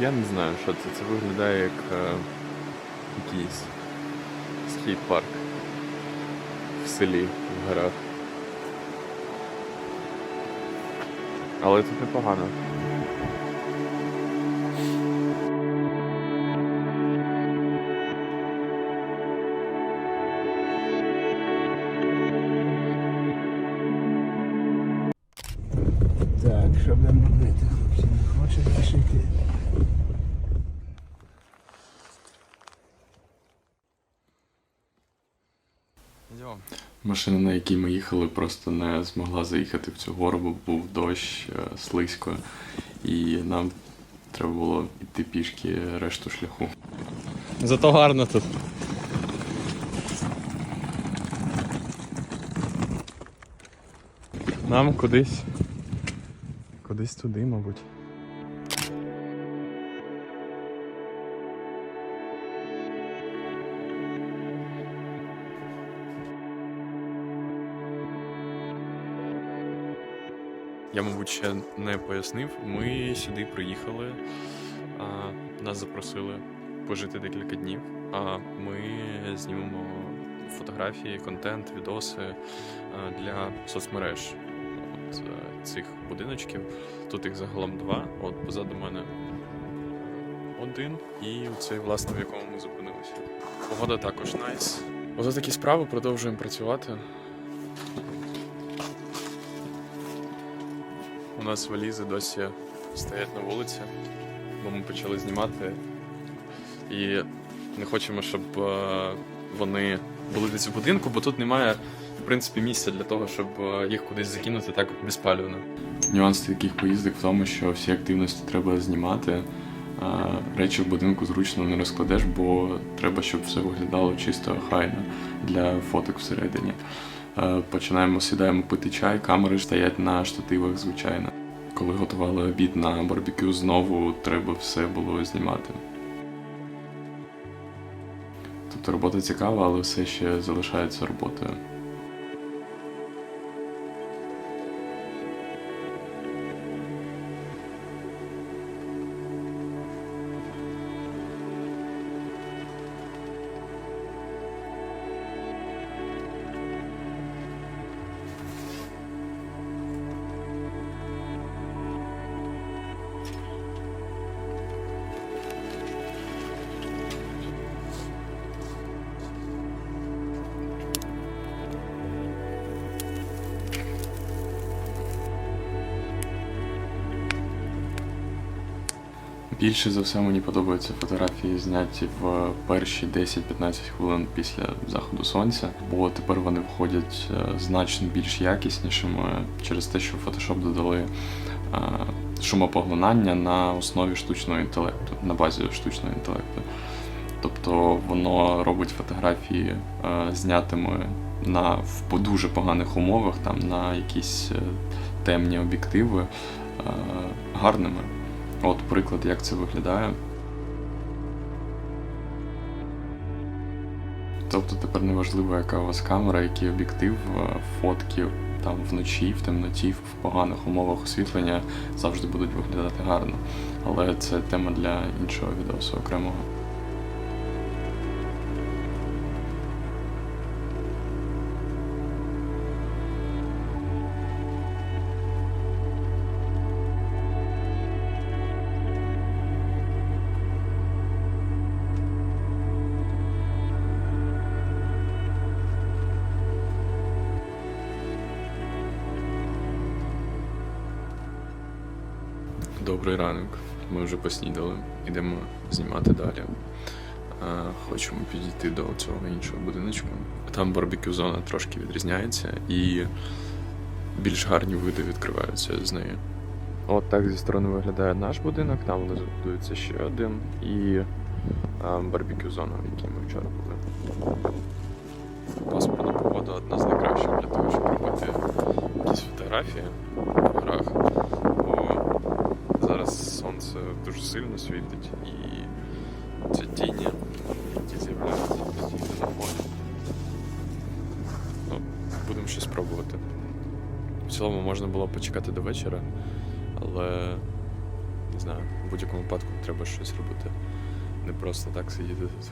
Я не знаю, що це. Це виглядає як е, якийсь скейт-парк в селі, в горах. Але тут непогано. Так, що будемо робити, хлопці? Не хочуть більше Машина, на якій ми їхали, просто не змогла заїхати в цю гору, бо був дощ, е, слизько, і нам треба було йти пішки решту шляху. Зато гарно тут. Нам кудись. Кудись туди, мабуть. Я, мабуть, ще не пояснив. Ми сюди приїхали, а, нас запросили пожити декілька днів. А ми знімемо фотографії, контент, відоси для соцмереж от, е, цих будиночків. Тут їх загалом два. От позаду мене один, і цей, власне, в якому ми зупинилися. Погода також найс. Ось такі справи продовжуємо працювати. Нас валізи досі стоять на вулиці, бо ми почали знімати. І не хочемо, щоб е, вони були десь в будинку, бо тут немає, в принципі, місця для того, щоб е, їх кудись закинути так безпалювно. Нюанс таких поїздок в тому, що всі активності треба знімати. Речі в будинку зручно не розкладеш, бо треба, щоб все виглядало чисто хайно для фоток всередині. Е, Починаємо, сідаємо пити чай, камери стоять на штативах, звичайно. Коли готували обід на барбекю, знову треба все було знімати. Тобто робота цікава, але все ще залишається роботою. Більше за все мені подобаються фотографії, зняті в перші 10-15 хвилин після заходу сонця, бо тепер вони виходять е, значно більш якіснішими через те, що в Photoshop додали е, шумопоглинання на основі штучного інтелекту, на базі штучного інтелекту. Тобто воно робить фотографії е, знятими на в дуже поганих умовах, там на якісь темні об'єктиви гарними. От приклад, як це виглядає. Тобто тепер не важливо, яка у вас камера, який об'єктив, е, фотки там вночі, в темноті, в поганих умовах освітлення завжди будуть виглядати гарно. Але це тема для іншого відео окремого. Добрий ранок. Ми вже поснідали. Йдемо знімати далі. Хочемо підійти до цього іншого будиночку. Там барбекю зона трошки відрізняється і більш гарні види відкриваються з неї. От так зі сторони виглядає наш будинок, там внизу будується ще один і барбекю зона, в якій ми вчора були. Пасмурна погода одна з найкращих для того, щоб робити якісь фотографії в горах. Сонце дуже сильно світить і ці тіні, які з'являються постійно на фоні. Ну, будемо щось пробувати. В цілому можна було почекати до вечора, але не знаю, в будь-якому випадку треба щось робити. Не просто так сидіти тут.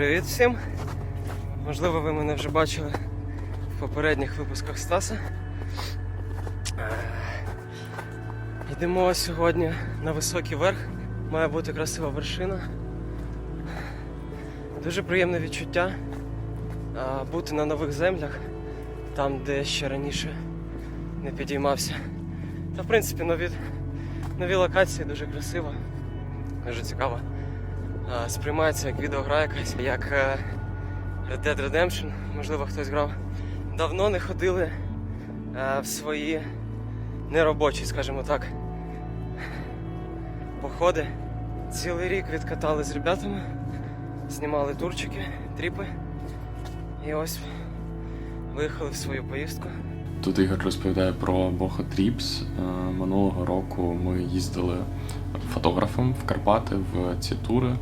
Привіт всім! Можливо, ви мене вже бачили в попередніх випусках Стаса. Е, Йдемо сьогодні на високий верх. Має бути красива вершина. Дуже приємне відчуття бути на нових землях, там, де ще раніше не підіймався. Та в принципі нові, нові локації дуже красиво, дуже цікаво. А, сприймається як відеогра якась, як е, Red Dead Redemption, можливо, хтось грав. Давно не ходили е, в свої неробочі, скажімо так, походи. Цілий рік відкатали з ребятами, знімали турчики, тріпи. І ось виїхали в свою поїздку. Тут Ігор розповідає про Бога Тріпс. Е, Минулого року ми їздили фотографом в Карпати в ці тури.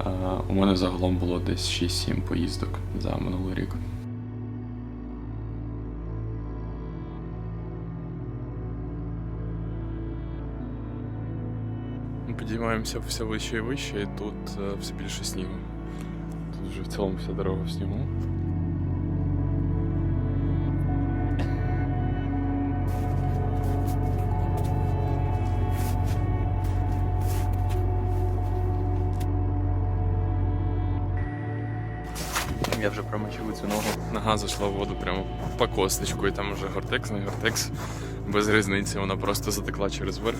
Е, У мене загалом було десь 6-7 поїздок за минулий рік. Ми підіймаємося все вище і вище, і тут е, все більше снігу. Тут вже в цілому вся дорога в снігу. Я вже промочив цю ногу. Нога зайшла в воду прямо по косточку, і там вже гортекс, не гортекс. Без різниці, вона просто затекла через верх.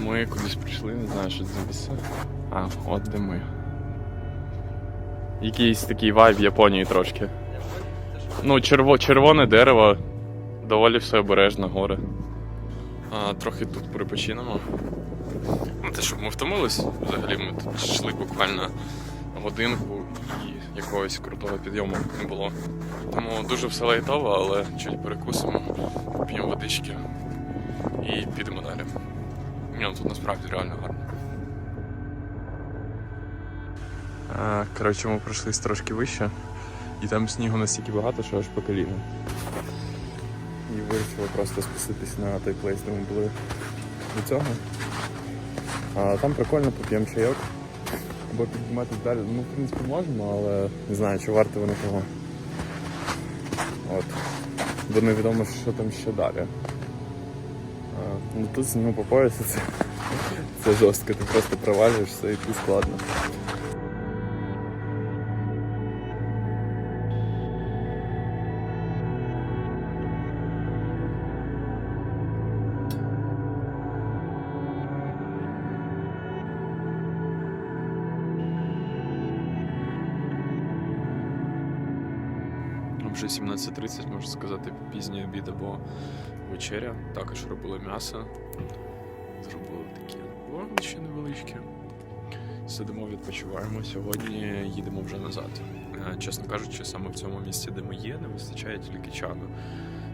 Ми кудись прийшли, не знаю, що це місце. А, от де ми. Якийсь такий вайб Японії трошки. Ну, черво, червоне дерево, доволі все обережно, гори. А, трохи тут перепочинемо. Ну, те, щоб ми втомились, взагалі ми тут йшли буквально годинку і якогось крутого підйому не було. Тому дуже все лайтово, але чуть перекусимо, п'ємо водички і підемо далі. Ні, ну тут насправді реально гарно. Коротше, ми пройшлись трошки вище, і там снігу настільки багато, що аж по коліна. І вирішили просто спуститись на той плейс, де ми були до цього. А там прикольно поп'ємо чайок. Або підніматися далі. Ну, в принципі, можемо, але не знаю, чи варто воно того. От. Бо невідомо, що там ще далі. А, ну тут ну, по поясу це, це жорстко, ти просто провалюєшся і тут складно. Вже 17.30, можна сказати, пізній обід або вечеря. Також робили м'ясо. Зробили такі вогнища невеличкі. Сидимо, відпочиваємо. Сьогодні їдемо вже назад. Е, Чесно кажучи, саме в цьому місці, де ми є, не вистачає тільки чану.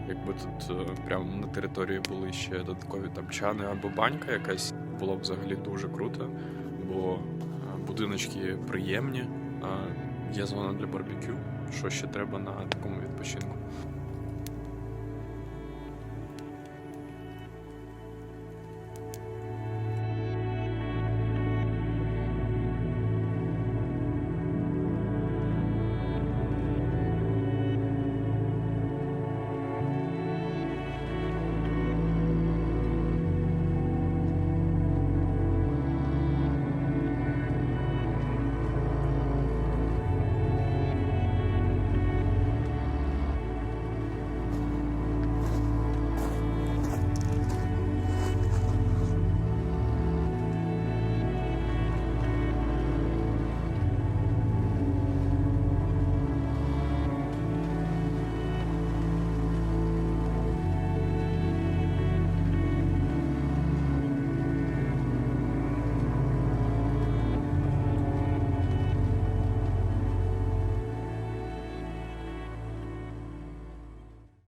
Якби тут е, прямо на території були ще додаткові там чани або банька якась, було б взагалі дуже круто, бо е, будиночки приємні, є зона для барбекю, що ще треба на такому відпочинку.